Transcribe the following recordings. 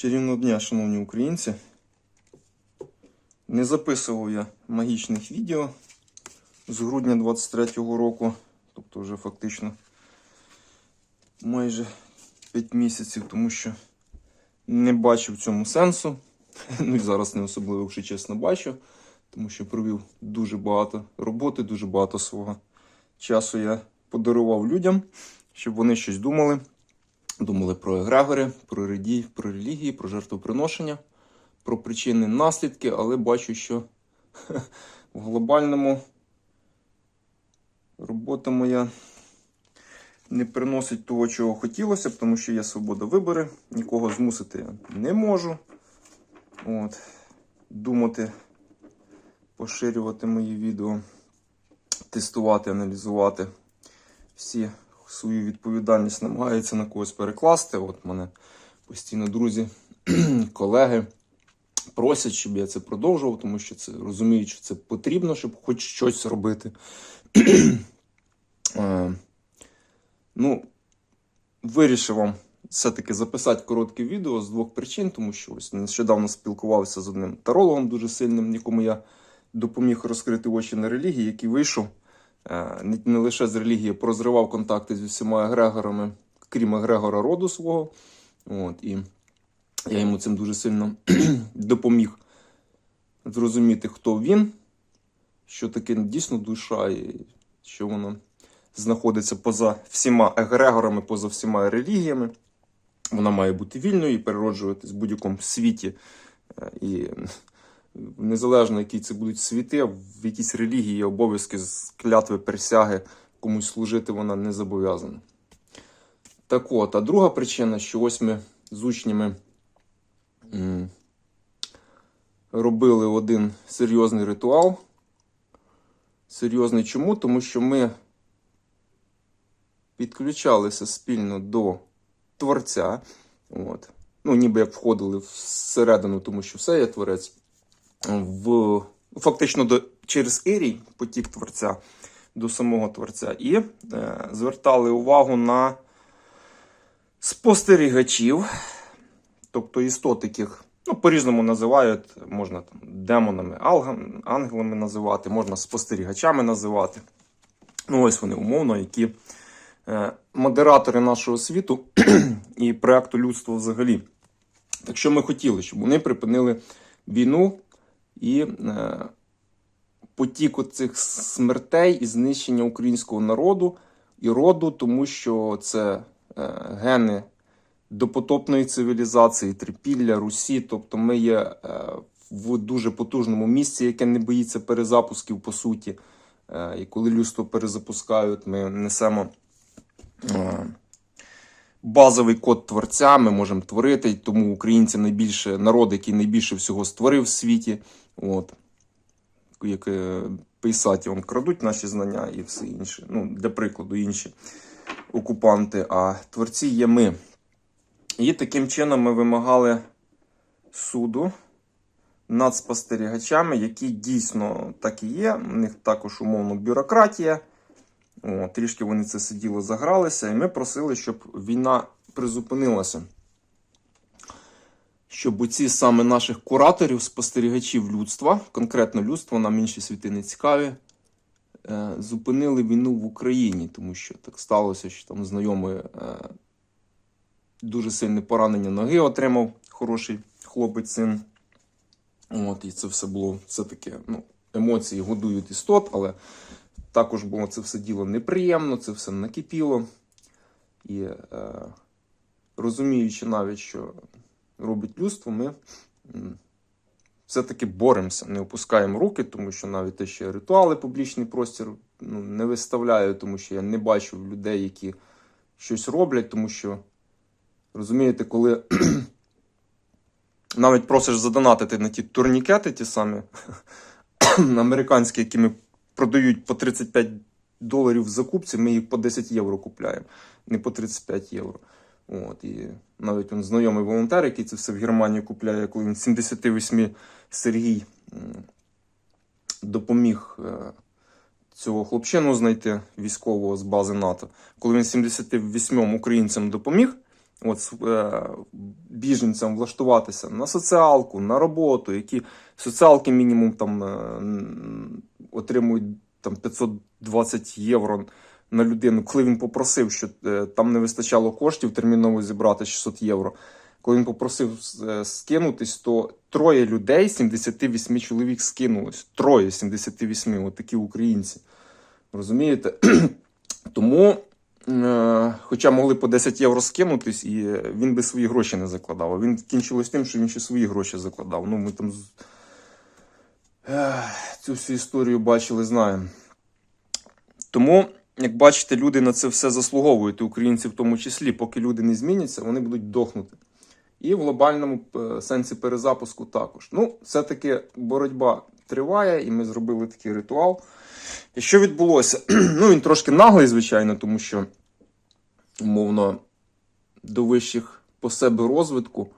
Чарівного дня, шановні українці. Не записував я магічних відео з грудня 23-го року, тобто вже фактично майже 5 місяців, тому що не бачив цьому сенсу. Ну і зараз не особливо, якщо чесно, бачу, тому що провів дуже багато роботи, дуже багато свого часу я подарував людям, щоб вони щось думали. Думали про егрегори, про релігії, про релігії, про жертвоприношення, про причини наслідки, але бачу, що в глобальному робота моя не приносить того, чого хотілося тому що є свобода вибору, нікого змусити не можу. От. Думати, поширювати мої відео, тестувати, аналізувати всі свою відповідальність намагаються на когось перекласти. От мене постійно друзі, колеги просять, щоб я це продовжував, тому що це розуміють, що це потрібно, щоб хоч щось робити. Е, ну, вирішив вам все-таки записати коротке відео з двох причин, тому що ось нещодавно спілкувався з одним тарологом дуже сильним, якому я допоміг розкрити очі на релігії, який вийшов не, не лише з релігії, порозривав контакти з усіма егрегорами, крім егрегора роду свого. От, і я йому цим дуже сильно допоміг зрозуміти, хто він, що таке дійсно душа, і що вона знаходиться поза всіма егрегорами, поза всіма релігіями. Вона має бути вільною і перероджуватись в будь-якому світі. Е, І незалежно, які це будуть світи, в якійсь релігії обов'язки з клятви присяги комусь служити вона не зобов'язана. Так от, а друга причина, що ось ми з учнями робили один серйозний ритуал. Серйозний чому? Тому що ми підключалися спільно до Творця. От. Ну, ніби як входили всередину, тому що все є творець. В, фактично до, через Ірій, потік Творця до самого Творця. І е, звертали увагу на спостерігачів, тобто істот, яких ну, по-різному називають, можна там демонами, ангелами називати, можна спостерігачами називати. Ну, ось вони умовно, які е, модератори нашого світу і проекту людства взагалі. Так що ми хотіли, щоб вони припинили війну і е, потік цих смертей і знищення українського народу і роду, тому що це е, гени допотопної цивілізації, трипілля, Русі. Тобто ми є е, в дуже потужному місці, яке не боїться перезапусків, по суті. І коли людство перезапускають, ми несемо. Базовий код творця ми можемо творити, тому українці найбільше народ, який найбільше всього створив в світі. От. Як е, писаті он крадуть наші знання і все інше. Ну, для прикладу, інші окупанти, а творці є ми. І таким чином ми вимагали суду над спостерігачами, які дійсно так і є. У них також умовно бюрократія. О, трішки вони це сиділо, загралися, і ми просили, щоб війна призупинилася. Щоб оці саме наших кураторів, спостерігачів людства, конкретно людство, нам інші світи не цікаві, е, зупинили війну в Україні, тому що так сталося, що там знайомий е, дуже сильне поранення ноги отримав хороший хлопець син. От, і це все було все-таки, ну, емоції годують істот, але також було це все діло неприємно, це все накипіло. І е, розуміючи навіть, що робить людство, ми все-таки боремося, не опускаємо руки, тому що навіть те, що ритуали публічний простір ну, не виставляю, тому що я не бачу людей, які щось роблять, тому що розумієте, коли навіть просиш задонатити на ті турнікети, ті самі американські, які ми продають по 35 доларів в закупці, ми їх по 10 євро купляємо, не по 35 євро. От, і навіть він знайомий волонтер, який це все в Германії купляє, коли він 78 Сергій допоміг е, цього хлопчину знайти військового з бази НАТО. Коли він 78 українцям допоміг, от, е, біженцям влаштуватися на соціалку, на роботу, які соціалки мінімум там е, отримують там 520 євро на людину, коли він попросив, що е, там не вистачало коштів терміново зібрати 600 євро. Коли він попросив е, скинутись, то троє людей, 78 чоловік скинулось. Троє 78, от українці. Розумієте? Тому, е, хоча могли по 10 євро скинутись, і він би свої гроші не закладав. А він кінчилось тим, що він ще свої гроші закладав. Ну, ми там цю всю історію бачили, знаємо. Тому, як бачите, люди на це все заслуговують, і українці в тому числі, поки люди не зміняться, вони будуть дохнути. І в глобальному е, сенсі перезапуску також. Ну, все-таки боротьба триває, і ми зробили такий ритуал. І що відбулося? ну, він трошки наглий, звичайно, тому що, умовно, до вищих по себе розвитку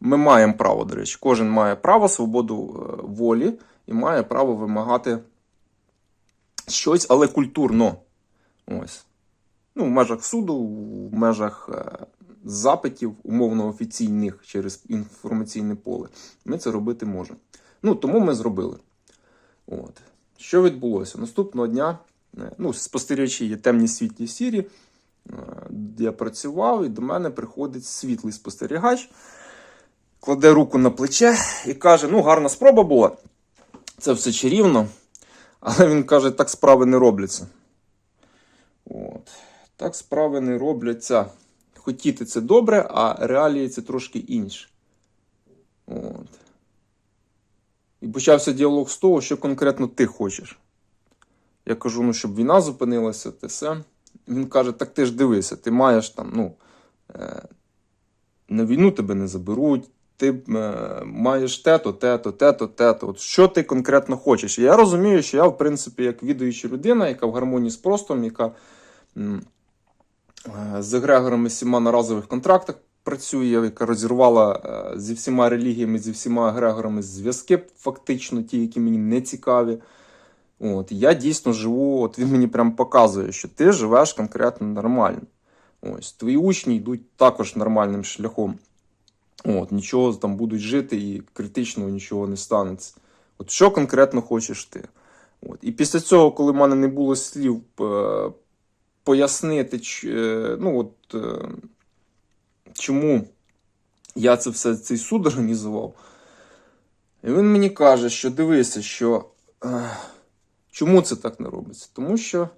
ми маємо право, до речі, кожен має право, свободу е, волі і має право вимагати щось, але культурно. Ось. Ну, в межах суду, в межах е, запитів, умовно офіційних через інформаційне поле. Ми це робити можемо. Ну, тому ми зробили. От. Що відбулося? Наступного дня, е, ну, спостерігачі є темні світлі сірі. е, Я працював, і до мене приходить світлий спостерігач, кладе руку на плече і каже: ну, гарна спроба була. Це все чарівно. Але він каже, так справи не робляться. От. Так справи не робляться. Хотіти це добре, а реалії це трошки інше. От. І почався діалог з того, що конкретно ти хочеш. Я кажу, ну, щоб війна зупинилася, те все. Він каже: так ти ж дивися, ти маєш там, ну, е, на війну тебе не заберуть, ти е, маєш те-то, те-то, те-то, те-то. От що ти конкретно хочеш? Я розумію, що я, в принципі, як відуюча людина, яка в гармонії з простом, яка е, з егрегорами сіма на разових контрактах працює, яка розірвала е, зі всіма релігіями, зі всіма егрегорами зв'язки, фактично, ті, які мені не цікаві. От, я дійсно живу, от він мені прям показує, що ти живеш конкретно нормально. Ось, твої учні йдуть також нормальним шляхом. От, нічого там будуть жити і критичного нічого не станеться. От що конкретно хочеш ти? От. І після цього, коли в мене не було слів е, пояснити, е, ну, от, е, чому я це все цей суд організував, і він мені каже, що дивися, що чому це так не робиться? Тому що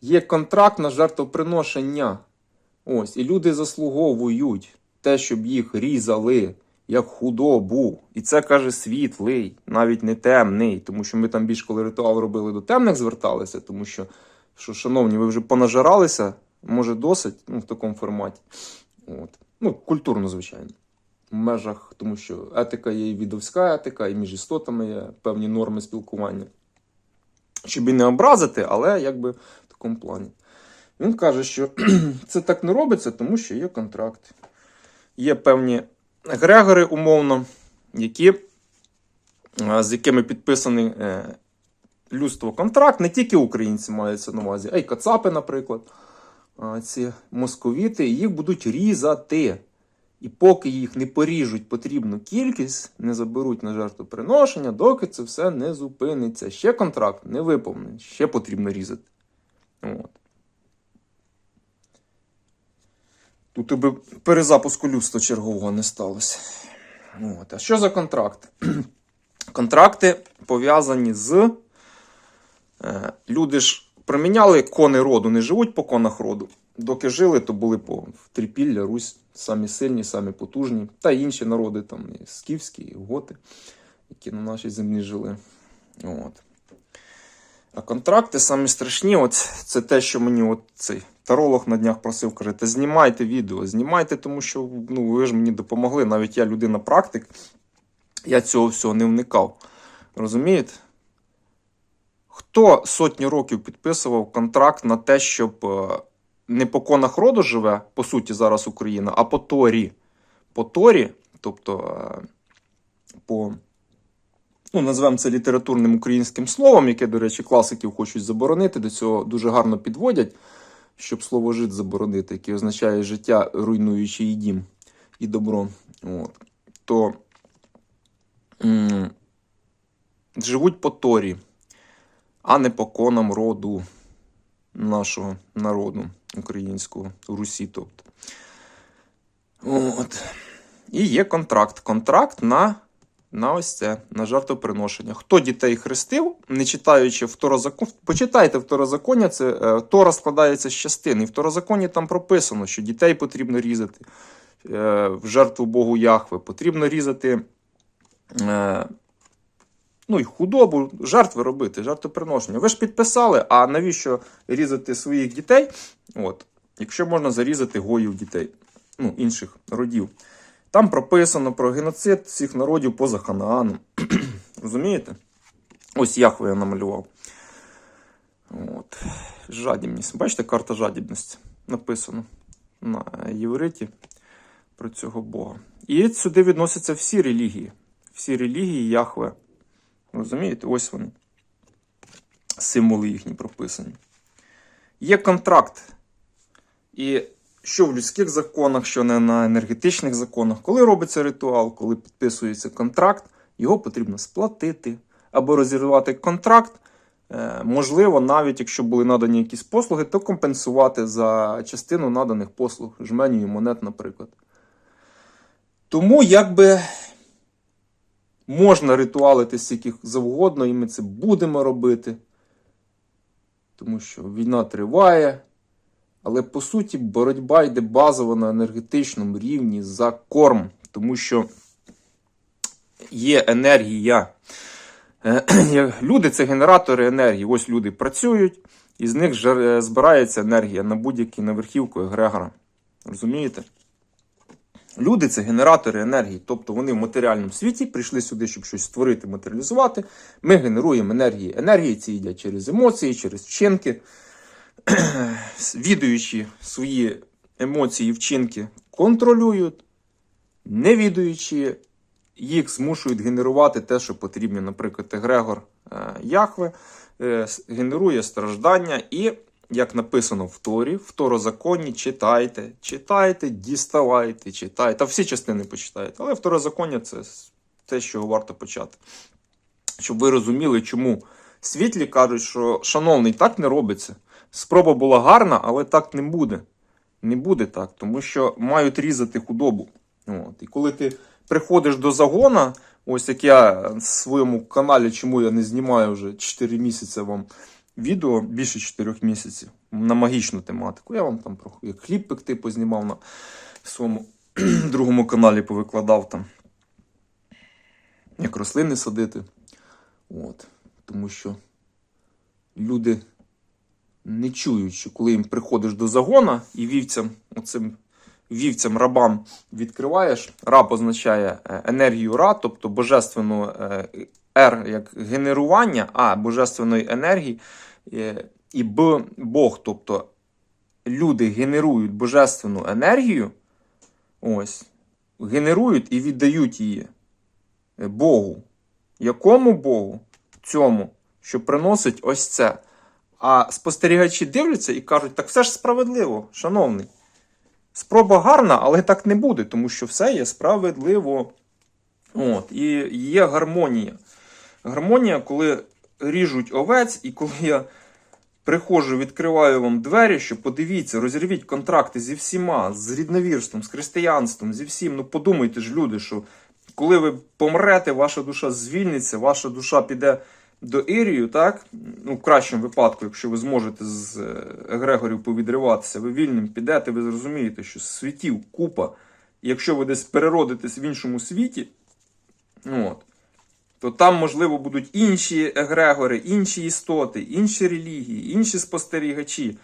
є контракт на жертвоприношення. Ось, і люди заслуговують те, щоб їх різали як худобу. І це каже світлий, навіть не темний, тому що ми там більш коли ритуал робили до темних зверталися, тому що, що шановні, ви вже понажиралися, може досить ну, в такому форматі. От. Ну, культурно, звичайно. В межах, тому що етика є і відовська етика, і між істотами є певні норми спілкування. Щоб і не образити, але якби в такому плані. Він каже, що це так не робиться, тому що є контракт. Є певні егрегори, умовно, які, е, з якими підписаний е, людство контракт. Не тільки українці маються на увазі, а й кацапи, наприклад. Ці московіти, їх будуть різати. І поки їх не поріжуть потрібну кількість, не заберуть на жертвоприношення, доки це все не зупиниться. Ще контракт не виповнений, ще потрібно різати. От. Тут і би перезапуску людства чергового не сталося. От. А що за контракти? Контракти пов'язані з. Е, люди ж приміняли кони роду, не живуть по конах роду. Доки жили, то були по Трипілля, Русь, самі сильні, самі потужні, та інші народи, там і скіфські, і готи, які на нашій землі жили. От. А контракти самі страшні, от це те, що мені от цей таролог на днях просив, каже, та знімайте відео, знімайте, тому що ну, ви ж мені допомогли. Навіть я людина практик, я цього всього не вникав. Розумієте? Хто сотні років підписував контракт на те, щоб е, не по конах роду живе, по суті, зараз Україна, а по Торі. По Торі, тобто е, по ну, назвемо це літературним українським словом, яке, до речі, класиків хочуть заборонити, до цього дуже гарно підводять, щоб слово жит заборонити, яке означає життя, руйнуючи і дім, і добро. От. То м- живуть по Торі, а не по конам роду нашого народу українського, Русі. Тобто. От. І є контракт. Контракт на, на ось це, на жертвоприношення. Хто дітей хрестив, не читаючи второзакон, почитайте второзаконня, це е, Тора складається з частин. І в второзаконні там прописано, що дітей потрібно різати е, в жертву Богу Яхве, потрібно різати. Е, Ну і худобу, жертви робити, жертвоприношення. Ви ж підписали, а навіщо різати своїх дітей? От, якщо можна зарізати гоїв дітей, ну, інших родів. Там прописано про геноцид всіх народів поза Ханааном. Розумієте? Ось Яхве я намалював. От. Жадібність. Бачите, карта жадібності написано на євриті про цього Бога. І сюди відносяться всі релігії. Всі релігії Яхве. Розумієте? Ось вони. Символи їхні прописані. Є контракт. І що в людських законах, що не на енергетичних законах, коли робиться ритуал, коли підписується контракт, його потрібно сплатити або розірвати контракт. Е, Можливо, навіть якщо були надані якісь послуги, то компенсувати за частину наданих послуг, жменю і монет, наприклад. Тому якби можна ритуалити скільки завгодно, і ми це будемо робити. Тому що війна триває. Але по суті боротьба йде базово на енергетичному рівні за корм, тому що є енергія. Е, Люди це генератори енергії. Ось люди працюють, і з них жер- збирається енергія на будь-який на верхівку егрегора. Розумієте? Люди це генератори енергії, тобто вони в матеріальному світі прийшли сюди, щоб щось створити, матеріалізувати. Ми генеруємо енергії. Енергії ці йдять через емоції, через вчинки. Відуючи свої емоції вчинки, контролюють, не відуючи, їх змушують генерувати те, що потрібно. Наприклад, Егрегор е, Яхве е, генерує страждання і, як написано в Торі, в Торозаконні, читайте, читайте, діставайте, читайте. Та всі частини почитайте. Але второзаконня це те, чого варто почати. Щоб ви розуміли, чому світлі кажуть, що шановний, так не робиться. Спроба була гарна, але так не буде. Не буде так, тому що мають різати худобу. От. І коли ти приходиш до загона, ось як я в своєму каналі, чому я не знімаю вже 4 місяці вам відео, більше 4 місяців, на магічну тематику. Я вам там про хліб пекти познімав на своєму другому каналі, повикладав там, як рослини садити. От. Тому що люди не що коли їм приходиш до загона і вівцям, оцим вівцям рабам відкриваєш, раб означає е, енергію ра, тобто божественну е, Р як генерування, а божественної енергії, е, і Б Бог, тобто люди генерують божественну енергію, ось, генерують і віддають її Богу. Якому Богу? Цьому, що приносить ось це. А спостерігачі дивляться і кажуть, так все ж справедливо, шановний. Спроба гарна, але так не буде, тому що все є справедливо. От, і є гармонія. Гармонія, коли ріжуть овець, і коли я приходжу, відкриваю вам двері, що подивіться, розірвіть контракти зі всіма, з рідновірством, з християнством, зі всім. Ну подумайте ж, люди, що коли ви помрете, ваша душа звільниться, ваша душа піде до Ірію, так? Ну, в кращому випадку, якщо ви зможете з егрегорів повідриватися, ви вільним підете, ви зрозумієте, що світів купа. Якщо ви десь переродитесь в іншому світі, от, то там, можливо, будуть інші егрегори, інші істоти, інші релігії, інші спостерігачі.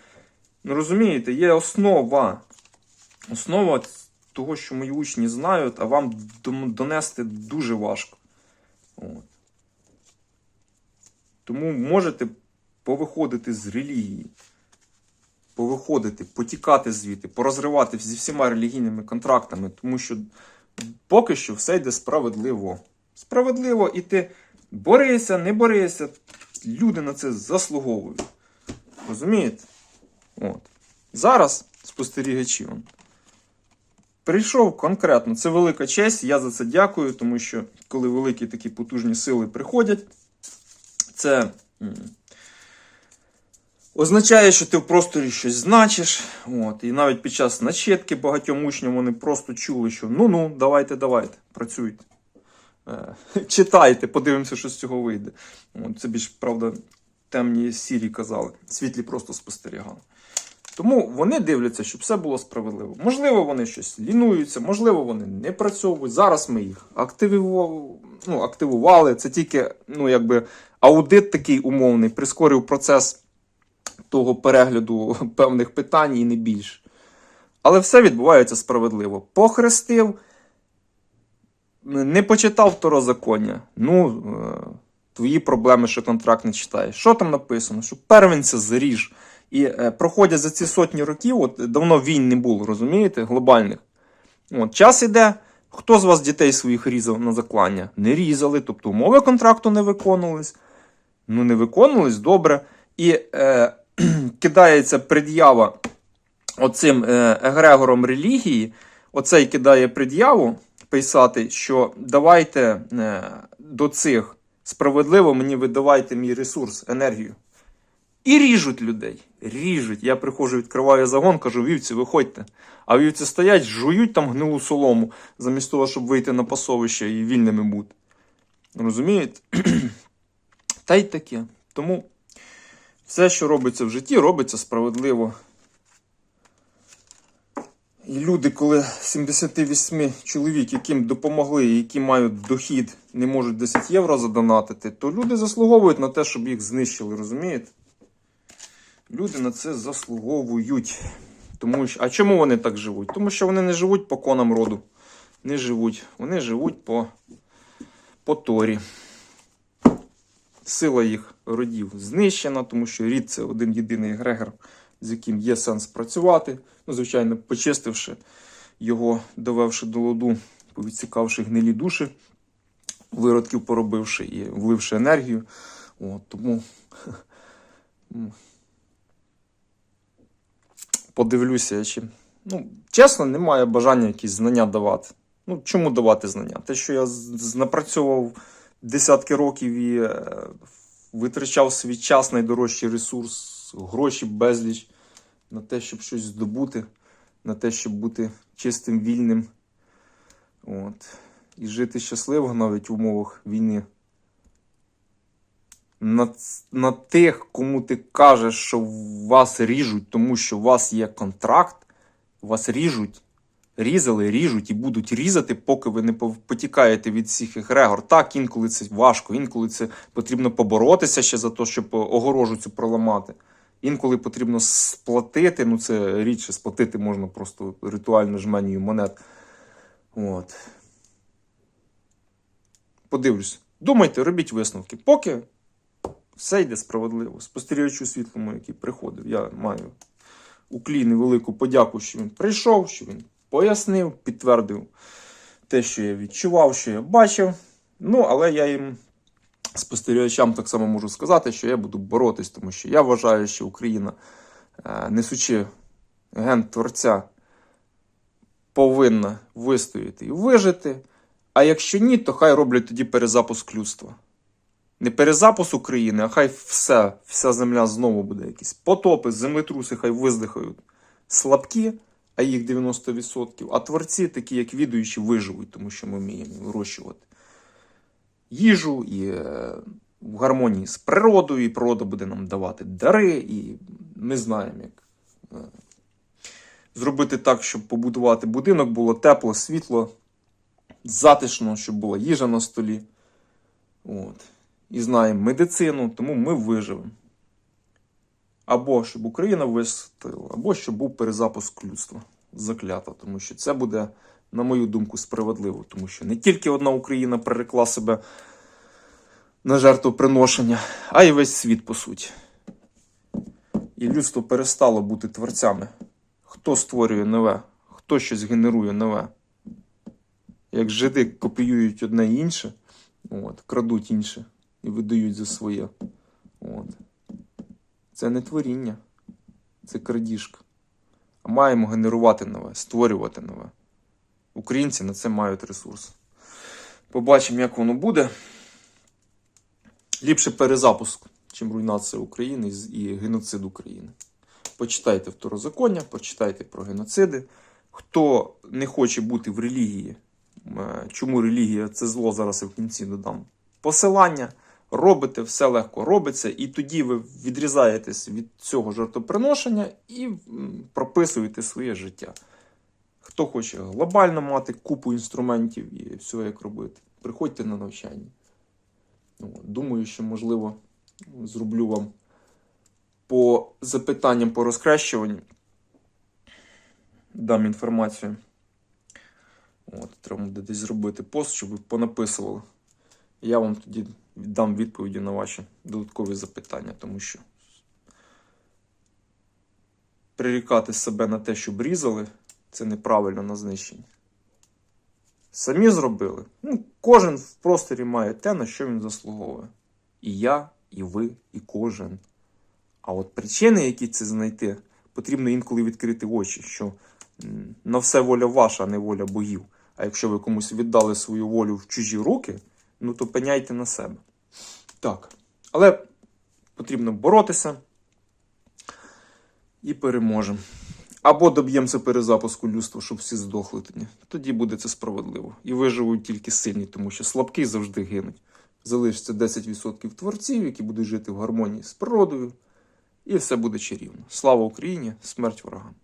Ну, розумієте, є основа. Основа того, що мої учні знають, а вам донести дуже важко. От. Тому можете повиходити з релігії, повиходити, потікати звідти, порозривати зі всіма релігійними контрактами, тому що поки що все йде справедливо. Справедливо, і ти борися, не борися, люди на це заслуговують. Розумієте? От. Зараз спостерігачі. он, Прийшов конкретно. Це велика честь. Я за це дякую, тому що коли великі такі потужні сили приходять, це означає, що ти в просторі щось значиш. От, і навіть під час начетки багатьом учням вони просто чули, що ну-ну, давайте, давайте, працюйте. Е, Читайте, подивимося, що з цього вийде. От, це більш, правда, темні сірі казали, світлі просто спостерігали. Тому вони дивляться, щоб все було справедливо. Можливо, вони щось лінуються, можливо, вони не працьовують. Зараз ми їх активували. Ну, активували. Це тільки ну, якби аудит такий умовний, прискорив процес того перегляду певних питань і не більше. Але все відбувається справедливо. Похрестив, не почитав второзаконня. Ну, е, твої проблеми, що контракт не читаєш. Що там написано? Що первенця заріж. І е, проходять за ці сотні років, от давно війн не було, розумієте, глобальних. От, час іде. Хто з вас дітей своїх різав на заклання? Не різали, тобто умови контракту не виконувались. Ну, не виконувались, добре. І е, кидається пред'ява оцим е, егрегором релігії. Оцей кидає пред'яву писати, що давайте е, до цих справедливо мені видавайте мій ресурс, енергію. І ріжуть людей. Ріжуть. Я приходжу, відкриваю загон, кажу, вівці, виходьте. А вівці стоять, жують там гнилу солому, замість того, щоб вийти на пасовище і вільними бути. Розумієте? Та й таке. Тому все, що робиться в житті, робиться справедливо. І люди, коли 78 чоловік, яким допомогли, які мають дохід, не можуть 10 євро задонатити, то люди заслуговують на те, щоб їх знищили, розумієте? Люди на це заслуговують. Тому що, а чому вони так живуть? Тому що вони не живуть по конам роду. Не живуть. Вони живуть по, по Торі. Сила їх родів знищена, тому що рід це один єдиний егрегор, з яким є сенс працювати. Ну, звичайно, почистивши його, довевши до ладу, повідсікавши гнилі душі, виродків поробивши і вливши енергію. От, тому подивлюся, чи. Ну, чесно, немає бажання якісь знання давати. Ну, чому давати знання? Те, що я напрацьовував десятки років і е, витрачав свій час, найдорожчий ресурс, гроші безліч на те, щоб щось здобути, на те, щоб бути чистим, вільним. От. І жити щасливо навіть в умовах війни. На, на тих, кому ти кажеш, що вас ріжуть, тому що у вас є контракт, вас ріжуть, різали, ріжуть і будуть різати, поки ви не потікаєте від всіх егрегор. Так, інколи це важко, інколи це потрібно поборотися ще за те, щоб огорожу цю проламати. Інколи потрібно сплатити, ну це рідше сплатити можна просто ритуально жменію монет. От. Подивлюсь. Думайте, робіть висновки. Поки все йде справедливо. Спостерігачу світлому, який приходив, я маю уклін і велику подяку, що він прийшов, що він пояснив, підтвердив те, що я відчував, що я бачив. Ну, але я їм спостерігачам так само можу сказати, що я буду боротись, тому що я вважаю, що Україна, е, несучи ген творця, повинна вистояти і вижити. А якщо ні, то хай роблять тоді перезапуск людства. Не перезапуск України, а хай все, вся земля знову буде якісь потопи, землетруси, хай виздихають слабкі, а їх 90%. А творці, такі як відуючі, виживуть, тому що ми вміємо вирощувати їжу і е, в гармонії з природою, і природа буде нам давати дари, і ми знаємо, як е, зробити так, щоб побудувати будинок, було тепло, світло, затишно, щоб була їжа на столі. От. І знаємо медицину, тому ми виживемо. Або щоб Україна вистояла, або щоб був перезапуск людства заклято, тому що це буде, на мою думку, справедливо, тому що не тільки одна Україна прирекла себе на жертвоприношення, а й весь світ, по суті. І людство перестало бути творцями. Хто створює нове, хто щось генерує нове. Як жиди копіюють одне інше, от, крадуть інше і видають за своє. От. Це не творіння, це крадіжка. А маємо генерувати нове, створювати нове. Українці на це мають ресурс. Побачимо, як воно буде. Ліпше перезапуск, чим руйнація України і геноцид України. Почитайте второзаконня, почитайте про геноциди. Хто не хоче бути в релігії, е, чому релігія це зло, зараз я в кінці додам посилання. Робите, все легко робиться, і тоді ви відрізаєтесь від цього жертвоприношення і прописуєте своє життя. Хто хоче глобально мати купу інструментів і все як робити, приходьте на навчання. Ну, Думаю, що можливо зроблю вам по запитанням по розкращуванню. Дам інформацію. От, треба буде десь зробити пост, щоб ви понаписували. Я вам тоді дам відповіді на ваші додаткові запитання, тому що прирікати себе на те, щоб різали, це неправильно на знищення. Самі зробили. Ну, кожен в просторі має те, на що він заслуговує. І я, і ви, і кожен. А от причини, які це знайти, потрібно інколи відкрити очі, що на все воля ваша, а не воля богів. А якщо ви комусь віддали свою волю в чужі руки, ну то пеняйте на себе. Так. Але потрібно боротися і переможемо. Або доб'ємося перезапуску людства, щоб всі здохли тоді. Тоді буде це справедливо. І виживуть тільки сильні, тому що слабкі завжди гинуть. Залишиться 10% творців, які будуть жити в гармонії з природою, і все буде чарівно. Слава Україні! Смерть ворогам!